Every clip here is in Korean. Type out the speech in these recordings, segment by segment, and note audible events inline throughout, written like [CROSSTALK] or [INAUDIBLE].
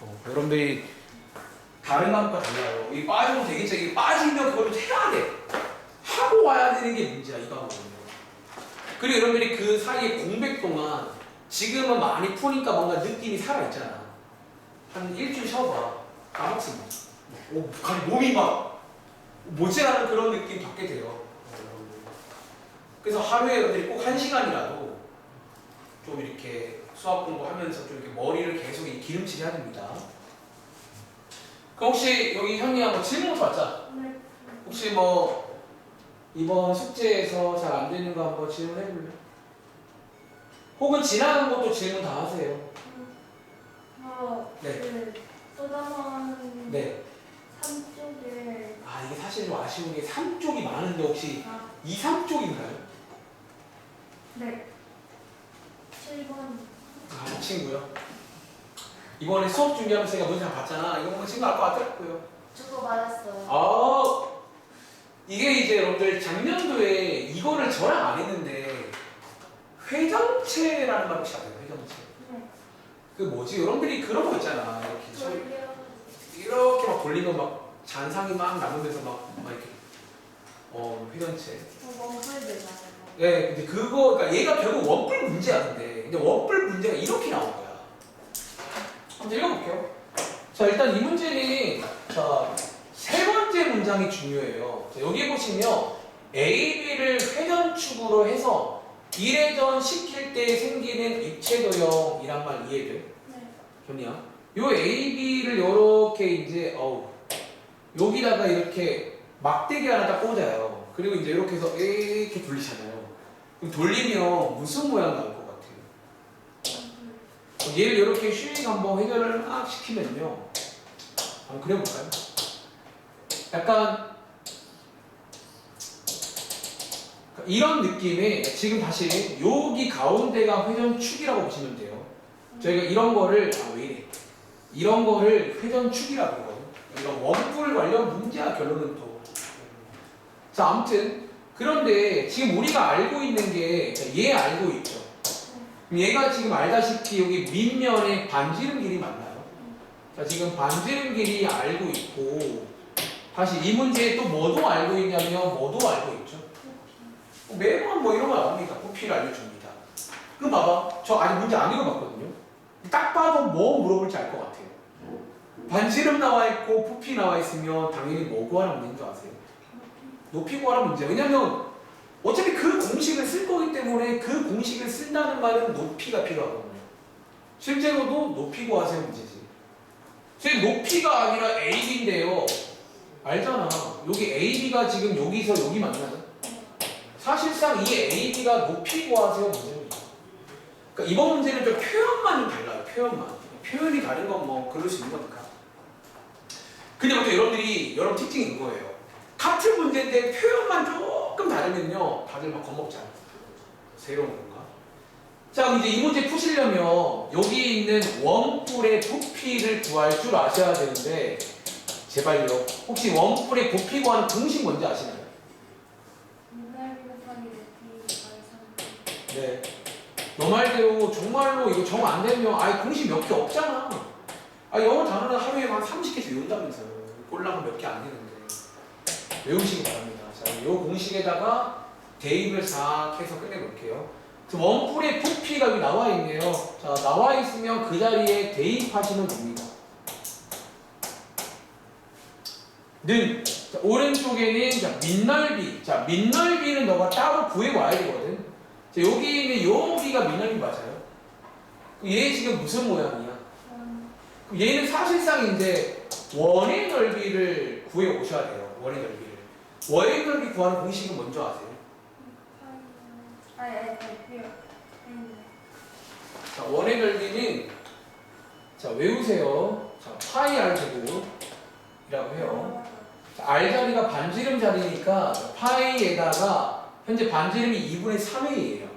어, 여러분들이 다른 과목과 달라요. 이 빠지면 되겠죠. 이게 빠지면 그걸 해야 돼. 하고 와야 되는 게 문제야 이 과목은. 그리고 여러분들이 그 사이에 공백 동안 지금은 많이 푸니까 뭔가 느낌이 살아있잖아. 한 일주일 쉬어봐. 까먹습니다. 오, 갑자기 몸이 막 모질하는 그런 느낌 받게 돼요. 그래서 하루에 여러분들이 꼭 한 시간이라도 좀 이렇게 수학 공부하면서 좀 이렇게 머리를 계속 이 기름칠 해야 됩니다. 그럼 혹시 여기 형이 한번 질문부터 받자. 네. 혹시 뭐 이번 숙제에서 잘 안 되는 거 한번 질문해 볼래? 혹은 지나간 것도 질문 다 하세요. 어, 네. 그 소담원 네. 3쪽에 아 이게 사실 좀 아쉬운 게 3쪽이 많은데 혹시 아, 2, 3쪽인가요? 네. 7번 아, 이 친구요. 이번에 수업 준비하면서 제가 다 봤잖아. 이거 보면 친구 알 것 같더라고요. 저거 맞았어요. 아, 이게 이제 여러분들 작년도에 이거를 저랑 안 했는데 회전체라는 말 혹시 아세요? 회전체. 네. 그 뭐지? 여러분들이 그런 거 있잖아. 이렇게 저- 돌려 이렇게 막 돌리면 막 잔상이 막 남으면서 막, 막 이렇게 어 회전체. 원풀 되잖아요. 예, 근데 그거 그러니까 얘가 결국 원뿔 문제야 근데 근데 원뿔 문제가 이렇게 나온 거야. 한번 읽어볼게요. 자 일단 이 문제는 자 세 번째 문장이 중요해요. 자, 여기 보시면 A, B를 회전축으로 해서 1회전 시킬 때 생기는 입체 도형이란 말 이해돼? 네. 현이야. 요 A, B를 이렇게 이제 어우 여기다가 이렇게 막대기 하나 딱 꽂아요. 그리고 이제 이렇게 해서 이렇게 돌리잖아요. 그럼 돌리면 무슨 모양 나올 것 같아요? 그럼 얘를 이렇게 슉 한번 회전을 막 시키면요. 한번 그려볼까요? 약간 이런 느낌의 지금 다시 여기 가운데가 회전축이라고 보시면 돼요. 저희가 이런 거를 아 왜 이래? 이런 거를 회전축이라고 하거든요. 이런 원뿔 관련 문제야 결론은 또. 자 아무튼 그런데 지금 우리가 알고 있는 게 얘 알고 있죠. 얘가 지금 알다시피 여기 밑면에 반지름 길이 맞나요? 자 지금 반지름 길이 알고 있고 다시 이 문제에 또 뭐도 알고 있냐면 뭐도 알고 있죠. 매번 뭐 이런 거 나옵니다. 부피를 알려줍니다. 그럼 봐봐. 저 아직 문제 안 읽어봤거든요. 딱 봐도 뭐 물어볼지 알 것 같아요. 반지름 나와 있고 부피 나와 있으면 당연히 뭐 구하라는 문제인 줄 아세요? 높이 구하라는 문제. 왜냐면 어차피 때문에 그 공식을 쓴다는 말은 높이가 필요하거든요. 실제로도 높이 구하세요 문제지. 지금 높이가 아니라 AB인데요. 알잖아. 여기 AB가 지금 여기서 여기 만나요? 사실상 이 AB가 높이 구하세요 문제입니다. 그러니까 이번 문제는 좀 표현만 좀 달라요. 표현만. 표현이 다른 건 뭐 그럴 수 있는 거니까. 근데 먼저 여러분들이 여러분 특징이 이거예요. 같은 문제인데 표현만 조금 다르면요, 다들 막 겁먹잖아. 새로운 건가? 자, 이제 이 문제 푸시려면 여기 있는 원뿔의 부피를 구할 줄 아셔야 되는데 제발요. 혹시 원뿔의 부피 구하는 공식 뭔지 아시나요? 문날 곱하기 높이 by 3. 네. 너 말대로 정말로 이거 정 안 되면 아예 공식 몇 개 없잖아. 아 영어 단어는 하루에 한 30개씩 외운다면서요. 꼴라면 몇개 안 되는데. 외우시기 바랍니다. 자, 이 공식에다가 대입을 싹 해서 끝내볼게요. 그래서 원뿔의 부피가 여기 나와 있네요. 자, 나와 있으면 그 자리에 대입하시면 됩니다. 는 자, 오른쪽에는 자, 밑넓이. 자, 밑넓이는 너가 따로 구해와야 되거든. 자, 여기 있는 여기가 밑넓이 맞아요. 그럼 얘 지금 무슨 모양이야? 음, 그럼 얘는 사실상 이제 원의 넓이를 구해 오셔야 돼요. 원의 넓이를. 원의 넓이 구하는 공식은 먼저 아세요? 아니 아니 그요. 아니. 자, 원의 넓이는 자, 외우세요. 자, 파이 r 제곱이라고 해요. 자, r 자리가 반지름 자리니까 파이에다가 현재 반지름이 2분의 3A예요.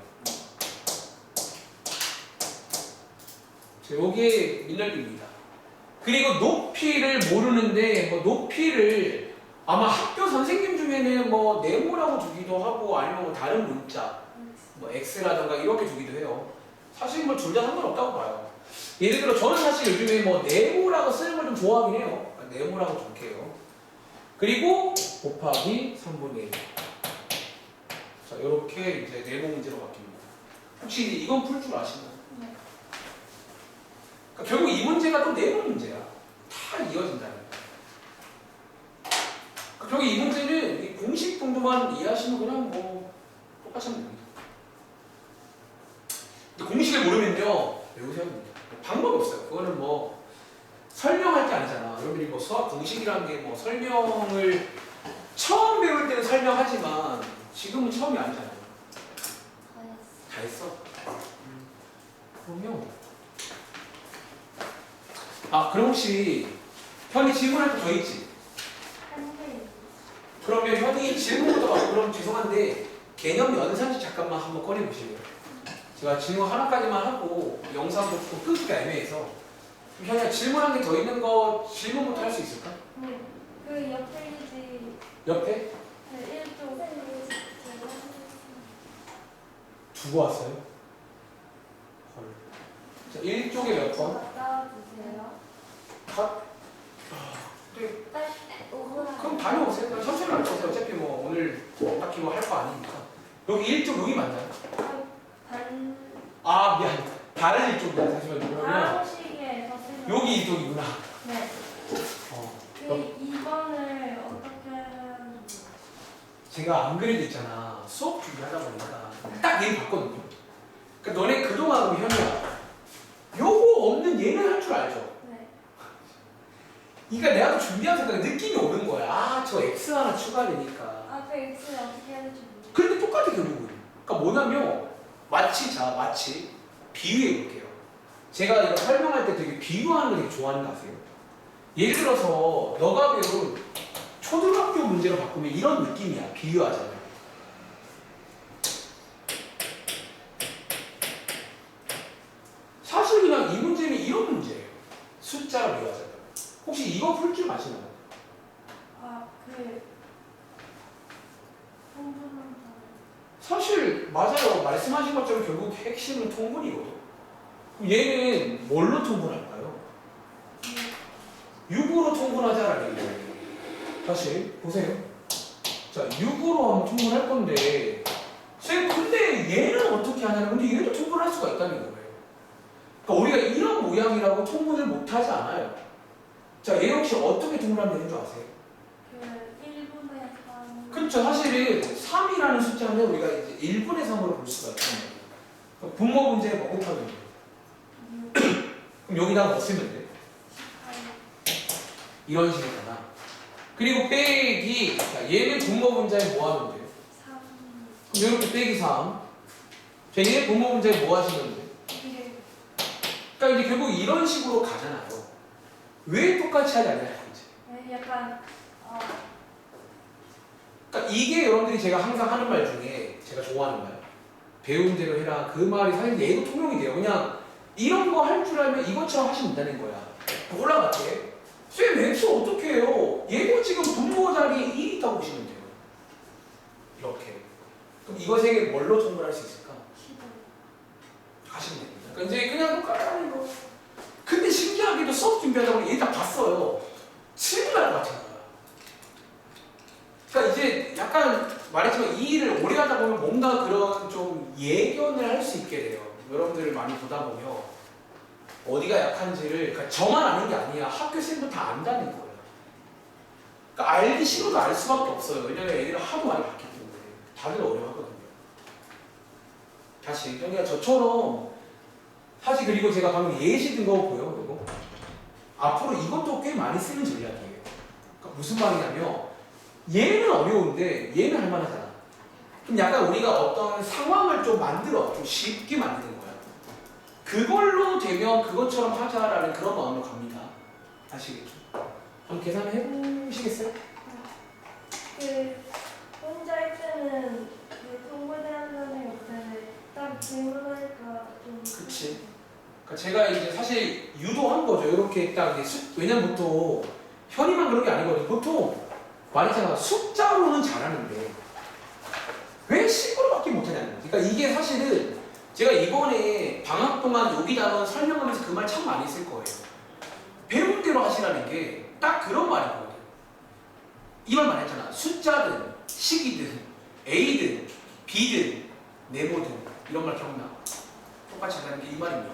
자, 요게 밀넓이입니다. 그리고 높이를 모르는데 뭐 높이를 아마 학교 선생님 중에는 뭐 네모라고 주기도 하고 아니면 뭐 다른 문자 뭐 x라던가 이렇게 주기도 해요. 사실 뭐 둘 다 상관없다고 봐요. 예를 들어 저는 사실 요즘에 뭐 네모라고 쓰는 걸 좀 좋아하긴 해요. 그러니까 네모라고 적게요. 그리고 곱하기 3분의 1. 자, 이렇게 이제 네모 문제로 바뀝니다. 혹시 이건 풀 줄 아시나요? 네. 그러니까 결국 이 문제가 또 네모 문제야. 다 이어진다는 거야. 그러니까 결국 이 문제는 이 공식 정도만 이해하시면 그냥 뭐 똑같이 하면 됩니다. 공식을 모르면요 됩니다. 방법이 없어요. 그거는 뭐 설명할 게 아니잖아. 여러분들이 뭐 수학 공식이라는 게 뭐 설명을 처음 배울 때는 설명하지만 지금은 처음이 아니잖아요. 다 했어. 음, 그럼요. 아 그럼 혹시 현이 질문할 거 더 있지? 그러면 현이 질문부터 가 그럼 죄송한데 개념 연산지 잠깐만 한번 꺼내 보실래요? 제가 질문 하나까지만 하고 영상도 좀 끊기가 애매해서 현이야 질문한 게더 있는 거 질문부터 할 수 있을까? 네. 그 옆에 이지 옆에 네, 1조 두고 왔어요. 헐. 자 1쪽에 몇 번? 갖다 주세요. 컷. 네. 딱 5분 그럼 다녀오세요. 그럼 천천히 앉으세요. 어차피 뭐 오늘 딱히 뭐 할 거 아니니까. 여기 1쪽 여기 맞나요? 반아 미안. 다른 1쪽이다. 잠시만요. 그러면 다음 시기에서 쓰면 여기 2쪽이구나. 네. 어. 그 2번을 어떻게 하는지 제가 안 그래도 있잖아. 수업 준비하다 보니까 딱 얘를 봤거든요. 그러니까 너네 그동안 우리 현이야. 요거 없는 얘는 할 줄 알죠? 네. 그러니까 내가 또 준비한 생각에 느낌이 오는 거야. 아, 저 X 하나 추가되니까. 앞에 X를 어떻게 해야 될지 모르겠어요. 근데 똑같아, 결국은. 그러니까 뭐냐면, 마치, 자, 마치, 비유해 볼게요. 제가 이거 설명할 때 되게 비유하는 거 되게 좋아하는 거 아세요? 예를 들어서, 너가 배운 초등학교 문제로 바꾸면 이런 느낌이야. 비유하잖아요. 사실 그냥 이 문제는 이런 문제예요. 숫자로 비유하잖아요. 혹시 이거 풀 줄 아시나요? 아, 그 통분한 사실 맞아요. 말씀하신 것처럼 결국 핵심은 통분이거든. 얘는 뭘로 통분할까요? 6으로 통분하자라는 얘기예요. 다시 보세요. 자, 6으로 한번 통분할 건데 쌤 근데 얘는 어떻게 하냐면 근데 얘도 통분할 수가 있다는 거예요. 그러니까 우리가 이런 모양이라고 통분을 못하지 않아요. 자, 얘 혹시 어떻게 통분하면 되는 줄 아세요? 그 1분의 3 그렇죠. 사실은 3이라는 숫자는 우리가 이제 1분의 3으로 볼 수가 말이에요. 그럼 분모 문제에 뭐 곱하면 돼요? [CLEARS THROAT] 그럼 여기다가 뭐 쓰면 돼? 이런 식이잖아. 그리고 빼기, 자, 얘는 분모 문제에 뭐 하면 돼요? 3 그럼 이렇게 빼기 3. 자, 얘는 분모 문제에 뭐 하시면 돼요? 1 그러니까 이제 결국 이런 식으로 가잖아요. 왜 똑같이 하지 않냐 이제. 네, 약간 어, 그러니까 이게 여러분들이 제가 항상 하는 말 중에 제가 좋아하는 말. 배운 대로 해라. 그 말이 사실 얘도 통용이 돼요. 그냥 이런 거 할 줄 알면 이것처럼 하시면 된다는 거야. 올라갈게. 쌤, X 어떻게 해요? 얘도 지금 분모 자리에 1이 있다고 보시면 돼요. 이렇게. 그럼 개 뭘로 통분할 수 있을까? 15 하시면 됩니다. 그러니까 이제 그냥 똑같은 거. 근데 신기하게도 수업 준비하다 보니 얘다 봤어요. 질문할 것 같은 거야. 그러니까 이제 약간 말했지만 이 일을 오래 하다 보면 뭔가 그런 좀 예견을 할 수 있게 돼요. 여러분들을 많이 보다 보면 어디가 약한지를 그러니까 저만 아는 게 아니야. 학교 쌤도 다 안다는 거예요. 그러니까 알기 싫어도 알 수밖에 없어요. 왜냐면 애들을 하도 많이 봤기 때문에 다들 어려워하거든요. 다시 그러니까 저처럼 사실 그리고 제가 방금 예시 든 거 보여 이거 앞으로 이것도 꽤 많이 쓰는 전략이에요. 그러니까 무슨 말이냐면 얘는 어려운데 얘는 할만하잖아. 그럼 약간 우리가 어떤 상황을 좀 만들어 좀 쉽게 만드는 거야. 그걸로 되면 그것처럼 하자라는 그런 마음으로 갑니다. 아시겠죠? 한번 계산해 보시겠어요? 그 혼자 할 때는 그 한다는 게 없는데 딱 질문하니까 좀 그치. 그러니까 제가 이제 사실 유도한 거죠. 이렇게 딱 이제 왜냐면 보통 현이만 그런 게 아니거든. 보통 말했잖아. 숫자로는 잘하는데 왜 식으로밖에 못하냐는 거지. 그러니까 이게 사실은 제가 이번에 방학 동안 여기 단원 설명하면서 그 말 참 많이 쓸 거예요. 배운 대로 것이라는 게 딱 그런 말이거든요. 이말 말했잖아. 숫자든 식이든 A든 B든 네모든 이런 말 기억나? 똑같이 한다는 게 이 말입니다.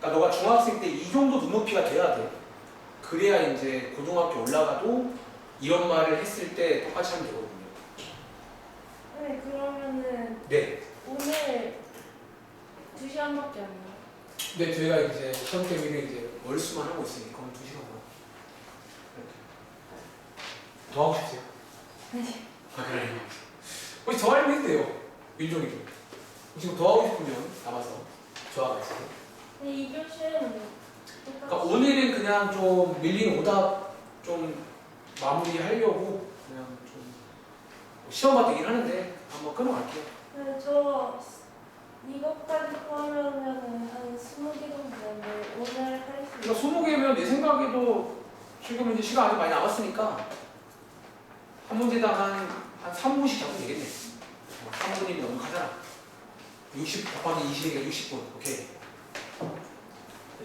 그러니까 너가 중학생 때 이 정도 눈높이가 돼야 돼. 그래야 이제 고등학교 올라가도 이런 말을 했을 때 똑같이 하면 되거든요. 네, 그러면은 네. 오늘 2시간밖에 안 나요. 근데 저희가 이제 시험 때문에 이제 월수만 하고 있으니까 한 2시간만. 더 하고 싶으세요? 네. 아, 그래요? 혹시 더 해도 돼요. 윤종이도. 지금 더 하고 싶으면 남아서 저하가 있어요. 근데 이 교시는 그러니까 오늘은 그냥 좀 밀린 오답 좀 마무리하려고 그냥 좀 시험 받기긴 하는데 한번 끊어갈게요. 네, 저 이것까지 포함하면은 한 20개 정도 되는데 오늘 할수 그러니까 20개면 내 생각에도 지금 이제 시간 아직 많이 남았으니까 한 문제당 한, 한 3분씩 잡으면 되겠네. 어, 3분이면 너무 가잖아. 60 곱하기 20이니까 60분. 오케이.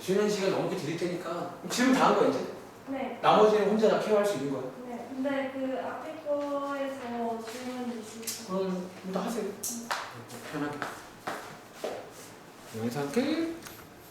쉬는 시간 넘게 드릴 테니까 질문 다 한 거야 이제? 네. 나머지는 혼자 다 케어할 수 있는 거야. 네. 근데 그 앞에 거에서 질문 있으시죠? 그럼 다 하세요. 편하게. 영상 끝.